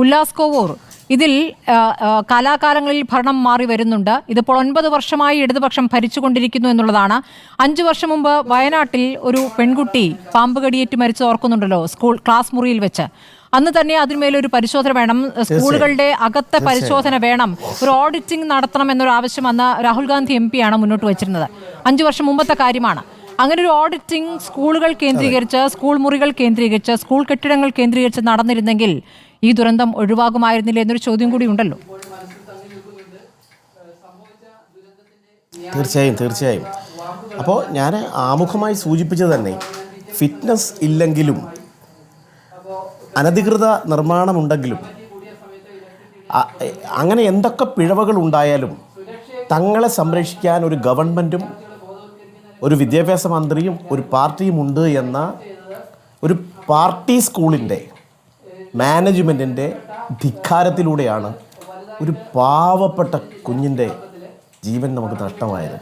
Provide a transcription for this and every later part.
ഉല്ലാസ് കോവൂർ ഇതിൽ കാലാകാലങ്ങളിൽ ഭരണം മാറി വരുന്നുണ്ട്. ഇതിപ്പോൾ ഒൻപത് വർഷമായി ഇടതുപക്ഷം ഭരിച്ചുകൊണ്ടിരിക്കുന്നു എന്നുള്ളതാണ്. അഞ്ചു വർഷം മുമ്പ് വയനാട്ടിൽ ഒരു പെൺകുട്ടി പാമ്പ് കടിയേറ്റ് മരിച്ചു ഓർക്കുന്നുണ്ടല്ലോ സ്കൂൾ ക്ലാസ് മുറിയിൽ വെച്ച്. അന്ന് തന്നെ അതിന്മേലൊരു പരിശോധന വേണം. സ്കൂളുകളുടെ അകത്തെ പരിശോധന വേണം. ഒരു ഓഡിറ്റിംഗ് നടത്തണം എന്നൊരു ആവശ്യം അന്ന് രാഹുൽ ഗാന്ധി എം ആണ് മുന്നോട്ട് വെച്ചിരുന്നത്. അഞ്ചു വർഷം മുമ്പത്തെ കാര്യമാണ്. അങ്ങനെ ഒരു ഓഡിറ്റിംഗ് സ്കൂളുകൾ കേന്ദ്രീകരിച്ച് സ്കൂൾ മുറികൾ കേന്ദ്രീകരിച്ച് സ്കൂൾ കെട്ടിടങ്ങൾ കേന്ദ്രീകരിച്ച് നടന്നിരുന്നെങ്കിൽ ഈ ദുരന്തം ഒഴിവാകുമായിരുന്നില്ല എന്നൊരു ചോദ്യം കൂടി ഉണ്ടല്ലോ. തീർച്ചയായും തീർച്ചയായും. അപ്പോൾ ഞാൻ ആമുഖമായി സൂചിപ്പിച്ചത് തന്നെ ഫിറ്റ്നസ് ഇല്ലെങ്കിലും അനധികൃത നിർമ്മാണമുണ്ടെങ്കിലും അങ്ങനെ എന്തൊക്കെ പിഴവുകൾ ഉണ്ടായാലും തങ്ങളെ സംരക്ഷിക്കാൻ ഒരു ഗവൺമെന്റും ഒരു വിദ്യാഭ്യാസ മന്ത്രിയും ഒരു പാർട്ടിയും ഉണ്ട് എന്ന ഒരു പാർട്ടി സ്കൂളിന്റെ മാനേജ്മെന്റിന്റെ ധിക്കാരത്തിലൂടെയാണ് ഒരു പാവപ്പെട്ട കുഞ്ഞിന്റെ ജീവൻ നമുക്ക് നഷ്ടമായത്.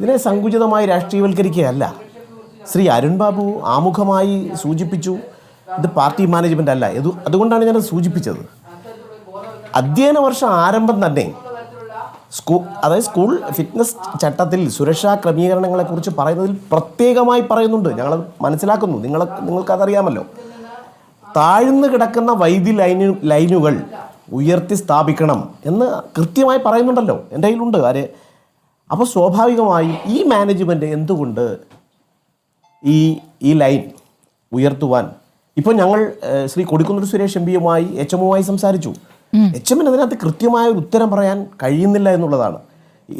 ഇതിനെ സങ്കുചിതമായി രാഷ്ട്രീയവൽക്കരിക്കുകയല്ല. ശ്രീ അരുൺ ബാബു ആമുഖമായി സൂചിപ്പിച്ചു ഇത് പാർട്ടി മാനേജ്മെന്റ് അല്ല. ഇത് അതുകൊണ്ടാണ് ഞാനത് സൂചിപ്പിച്ചത്. അധ്യയന വർഷം ആരംഭം തന്നെ സ്കൂൾ അതായത് സ്കൂൾ ഫിറ്റ്നസ് ചട്ടത്തിൽ സുരക്ഷാ ക്രമീകരണങ്ങളെക്കുറിച്ച് പറയുന്നതിൽ പ്രത്യേകമായി പറയുന്നുണ്ട്. ഞങ്ങൾ മനസ്സിലാക്കുന്നു. നിങ്ങൾ നിങ്ങൾക്കതറിയാമല്ലോ. താഴ്ന്നു കിടക്കുന്ന വൈദ്യുതി ലൈനു ലൈനുകൾ ഉയർത്തി സ്ഥാപിക്കണം എന്ന് കൃത്യമായി പറയുന്നുണ്ടല്ലോ. എന്റെ കയ്യിലുണ്ട്. ആര്? അപ്പോൾ സ്വാഭാവികമായും ഈ മാനേജ്മെന്റ് എന്തുകൊണ്ട് ഈ ഈ ലൈൻ ഉയർത്തുവാൻ? ഇപ്പോൾ ഞങ്ങൾ ശ്രീ കൊടിക്കുന്നൂർ സുരേഷ് എം പിയുമായി എച്ച് എമ്മുമായി സംസാരിച്ചു. എച്ച് എമ്മിന് അതിനകത്ത് കൃത്യമായ ഒരു ഉത്തരം പറയാൻ കഴിയുന്നില്ല എന്നുള്ളതാണ്.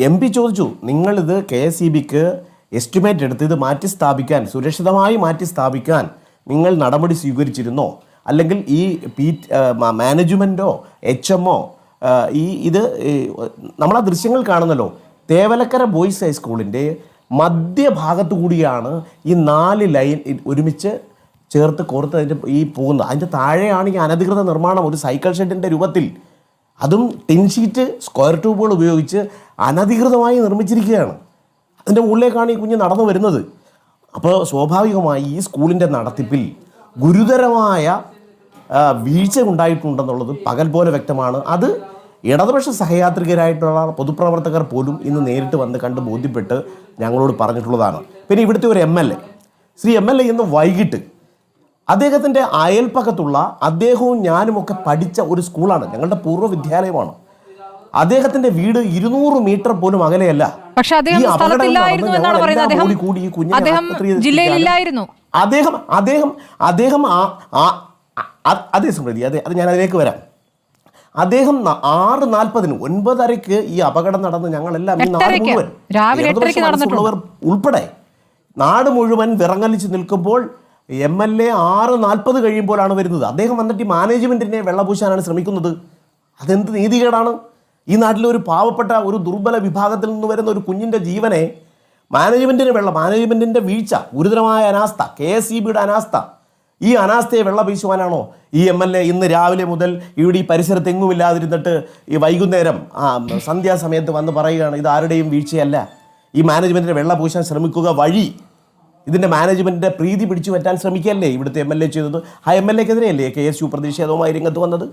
എം പി ചോദിച്ചു നിങ്ങളിത് കെ എസ് ഇ ബിക്ക് എസ്റ്റിമേറ്റ് എടുത്ത് ഇത് മാറ്റി സ്ഥാപിക്കാൻ സുരക്ഷിതമായി മാറ്റി സ്ഥാപിക്കാൻ നിങ്ങൾ നടപടി സ്വീകരിച്ചിരുന്നോ? അല്ലെങ്കിൽ ഈ പി മാനേജ്മെന്റോ എച്ച് എമ്മോ ഈ ഇത് നമ്മളാ ദൃശ്യങ്ങൾ കാണുന്നല്ലോ. തേവലക്കര ബോയ്സ് ഹൈസ്കൂളിന്റെ മധ്യഭാഗത്തു കൂടിയാണ് ഈ നാല് ലൈൻ ഒരുമിച്ച് ചേർത്ത് കോർത്ത് അതിന്റെ ഈ പോകുന്നത്. അതിന്റെ താഴെയാണ് ഈ അനധികൃത നിർമ്മാണം ഒരു സൈക്കിൾ ഷെഡിന്റെ രൂപത്തിൽ. അതും ടിൻ ഷീറ്റ് സ്ക്വയർ ട്യൂബുകൾ ഉപയോഗിച്ച് അനധികൃതമായി നിർമ്മിച്ചിരിക്കുകയാണ്. അതിന്റെ മുകളിലേക്കാണ് ഈ കുഞ്ഞ് നടന്നു വരുന്നത്. അപ്പോൾ സ്വാഭാവികമായി ഈ സ്കൂളിന്റെ നടത്തിപ്പിൽ ഗുരുതരമായ വീഴ്ച ഉണ്ടായിട്ടുണ്ടെന്നുള്ളത് പകൽ പോലെ വ്യക്തമാണ്. അത് ഇടതുപക്ഷ സഹയാത്രികരായിട്ടുള്ള പൊതുപ്രവർത്തകർ പോലും ഇന്ന് നേരിട്ട് വന്ന് കണ്ട് ബോധ്യപ്പെട്ട് ഞങ്ങളോട് പറഞ്ഞിട്ടുള്ളതാണ്. പിന്നെ ഇവിടുത്തെ ഒരു M L A Shri M L A ഇന്ന് വൈകിട്ട് അദ്ദേഹത്തിന്റെ അയൽപ്പക്കത്തുള്ള അദ്ദേഹവും ഞാനുമൊക്കെ പഠിച്ച ഒരു സ്കൂളാണ്. ഞങ്ങളുടെ പൂർവ വിദ്യാലയമാണ്. അദ്ദേഹത്തിന്റെ വീട് ഇരുന്നൂറ് മീറ്റർ പോലും അകലെയല്ല. പക്ഷെ അദ്ദേഹം സ്ഥലത്തില്ലായിരുന്നു എന്നാണ് പറയുന്നത്. അദ്ദേഹം അദ്ദേഹം ജില്ലയിലില്ലായിരുന്നു. അദ്ദേഹം അദ്ദേഹം അദ്ദേഹം അതേ സ്മൃതി അതെ അത് ഞാൻ അതിലേക്ക് വരാം. അദ്ദേഹം ആറ് നാൽപ്പതിന് ഒൻപതരയ്ക്ക് ഈ അപകടം നടന്ന് ഞങ്ങളെല്ലാം ഈ നാട് എട്ടരയ്ക്ക്. മുഴുവൻ ഉൾപ്പെടെ നാട് മുഴുവൻ വിറങ്ങലിച്ച് നിൽക്കുമ്പോൾ എം എൽ എ ആറ് നാൽപ്പത് കഴിയുമ്പോഴാണ് വരുന്നത്. അദ്ദേഹം വന്നിട്ട് ഈ മാനേജ്മെന്റിനെ വെള്ളപൂശാനാണ് ശ്രമിക്കുന്നത്. അതെന്ത് നീതികേടാണ്? ഈ നാട്ടിലെ ഒരു പാവപ്പെട്ട ഒരു ദുർബല വിഭാഗത്തിൽ നിന്ന് വരുന്ന ഒരു കുഞ്ഞിന്റെ ജീവനെ മാനേജ്മെന്റിന് വെള്ള മാനേജ്മെന്റിന്റെ വീഴ്ച ഗുരുതരമായ അനാസ്ഥ കെ എസ് ഇ ബിയുടെ അനാസ്ഥ ഈ അനാസ്ഥയെ വെള്ള വീശുവാനാണോ ഈ എം എൽ എ ഇന്ന് രാവിലെ മുതൽ ഇവിടെ ഈ പരിസരത്ത് എങ്ങുമില്ലാതിരുന്നിട്ട് ഈ വൈകുന്നേരം സന്ധ്യാസമയത്ത് വന്ന് പറയുകയാണ് ഇത് ആരുടെയും വീഴ്ചയല്ല. ഈ മാനേജ്മെന്റിനെ വെള്ള പൂശാൻ ശ്രമിക്കുക വഴി ഇതിന്റെ മാനേജ്മെന്റിന്റെ പ്രീതി പിടിച്ചു പറ്റാൻ ശ്രമിക്കുകയല്ലേ ഇവിടുത്തെ എം എൽ എ ചെയ്തത്? ആ എം എൽ എക്കെതിരെയല്ലേ കെ എസ് യു പ്രതിഷേധവുമായി രംഗത്ത് വന്നത്?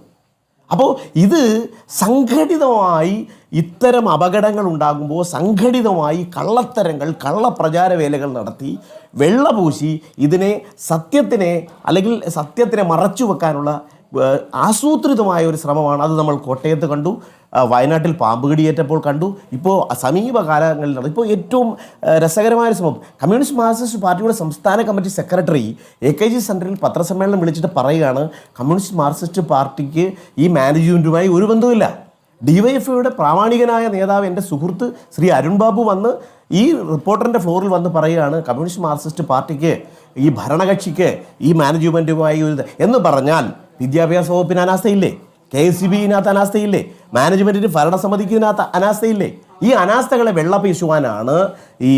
അപ്പോൾ ഇത് സംഘടിതമായി ഇത്തരം അപകടങ്ങൾ ഉണ്ടാകുമ്പോൾ സംഘടിതമായി കള്ളത്തരങ്ങൾ കള്ളപ്രചാരവേലകൾ നടത്തി വെള്ളപൂശി ഇതിനെ സത്യത്തിനെ അല്ലെങ്കിൽ സത്യത്തിനെ മറച്ചു വെക്കാനുള്ള ആസൂത്രിതമായ ഒരു ശ്രമമാണ്. അത് നമ്മൾ കോട്ടയത്ത് കണ്ടു. വയനാട്ടിൽ പാമ്പ് കടിയേറ്റപ്പോൾ കണ്ടു. ഇപ്പോൾ സമീപകാലങ്ങളിൽ നടന്നു ഇപ്പോൾ ഏറ്റവും രസകരമായ ഒരു സംഭവം. കമ്മ്യൂണിസ്റ്റ് മാർക്സിസ്റ്റ് പാർട്ടിയുടെ സംസ്ഥാന committee secretary A K G സെന്ററിൽ പത്രസമ്മേളനം വിളിച്ചിട്ട് പറയുകയാണ് കമ്മ്യൂണിസ്റ്റ് മാർക്സിസ്റ്റ് പാർട്ടിക്ക് ഈ മാനേജ്മെന്റുമായി ഒരു ബന്ധവുമില്ല. ഡിവൈഎഫ്ഐയുടെ പ്രാമാണികനായ നേതാവ് എന്റെ സുഹൃത്ത് ശ്രീ അരുൺ ബാബു വന്ന് ഈ റിപ്പോർട്ടറിന്റെ ഫ്ലോറിൽ വന്ന് പറയുകയാണ് കമ്മ്യൂണിസ്റ്റ് മാർക്സിസ്റ്റ് പാർട്ടിക്ക് ഈ ഭരണകക്ഷിക്ക് ഈ മാനേജ്മെന്റുമായി ഒരു എന്ന് പറഞ്ഞാൽ വിദ്യാഭ്യാസ വകുപ്പിന് അനാസ്ഥയില്ലേ? കെ എസ് സി ബിനകത്ത് അനാസ്ഥയില്ലേ? മാനേജ്മെന്റിന് ഭരണസമിതിക്കിനകത്ത് അനാസ്ഥയില്ലേ? ഈ അനാസ്ഥകളെ വെള്ളപ്പീശുവാനാണ് ഈ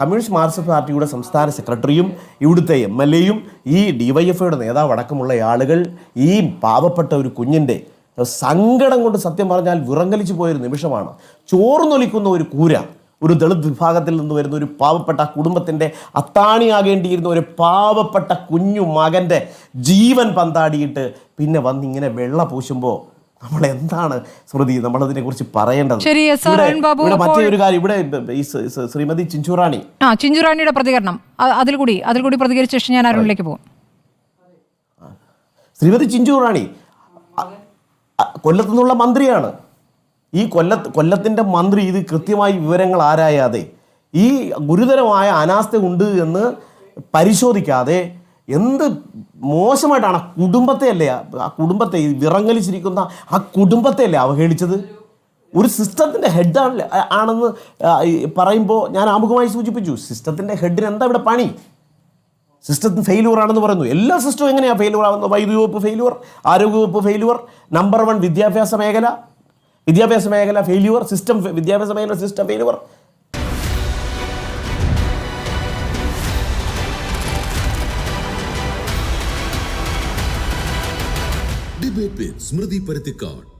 കമ്മ്യൂണിസ്റ്റ് മാർക്സിസ്റ്റ് പാർട്ടിയുടെ സംസ്ഥാന സെക്രട്ടറിയും ഇവിടുത്തെ എം എൽ എയും ഈ ഡിവൈഎഫ്ഐയുടെ നേതാവ് അടക്കമുള്ള ആളുകൾ ഈ പാവപ്പെട്ട ഒരു കുഞ്ഞിന്റെ സങ്കടം കൊണ്ട് സത്യം പറഞ്ഞാൽ വിറങ്ങലിച്ചു പോയൊരു നിമിഷമാണ്. ചോർന്നൊലിക്കുന്ന ഒരു കൂര ഒരു ദളിത് വിഭാഗത്തിൽ നിന്ന് വരുന്ന ഒരു പാവപ്പെട്ട കുടുംബത്തിന്റെ അത്താണിയാകേണ്ടിയിരുന്ന ഒരു പാവപ്പെട്ട കുഞ്ഞു മകന്റെ ജീവൻ പന്താടിയിട്ട് പിന്നെ വന്ന് ഇങ്ങനെ വെള്ള പൂശുമ്പോൾ നമ്മൾ എന്താണ് സ്മൃതി നമ്മളതിനെ കുറിച്ച് പറയേണ്ടത്? ശരി, എസ് ആർ ഇവിടെ- അരുൺ ബാബു, ഇവിടെ മറ്റേ ഒരു കാര്യം ഇവിടെ ഈ ശ്രീമതി ചിഞ്ചുറാണി. ആ ചിഞ്ചുറാണിയുടെ പ്രതികരണം. അതിൽ കൂടി അതിൽ കൂടി പ്രതികരിച്ച ശേഷം ഞാൻ അരുണിലേക്ക് പോകും. ശ്രീമതി ചിഞ്ചുറാണി അ- അ- കൊല്ലത്തു നിന്നുള്ള മന്ത്രിയാണ്. ഈ കൊല്ലത്ത് കൊല്ലത്തിന്റെ മന്ത്രി ഇത് കൃത്യമായി വിവരങ്ങൾ ആരായാതെ ഈ ഗുരുതരമായ അനാസ്ഥ ഉണ്ട് എന്ന് പരിശോധിക്കാതെ എന്ത് മോശമായിട്ടാണ് ആ കുടുംബത്തെ അല്ലേ ആ- കുടുംബത്തെ വിറങ്ങലിച്ചിരിക്കുന്ന ആ കുടുംബത്തെ അല്ലേ അവഹേളിച്ചത്? ഒരു സിസ്റ്റത്തിന്റെ ഹെഡാണ് ആണെന്ന് പറയുമ്പോൾ ഞാൻ ആമുഖമായി സൂചിപ്പിച്ചു സിസ്റ്റത്തിന്റെ ഹെഡിന് എന്താ ഇവിടെ പണി? സിസ്റ്റത്തിന് ഫെയിലുവർ ആണെന്ന് പറയുന്നു. എല്ലാ സിസ്റ്റവും എങ്ങനെയാണ് ഫെയിലുവർ ആവുന്നത്? വൈദ്യുതി വകുപ്പ് ഫെയിലുവർ ആരോഗ്യവകുപ്പ് ഫെയിലുവർ നമ്പർ വൺ വിദ്യാഭ്യാസ മേഖല വിദ്യാഭ്യാസ മേഖല ഫെയിലുവർ സിസ്റ്റം വിദ്യാഭ്യാസ മേഖല system failure debate Smruthi Paruthikkad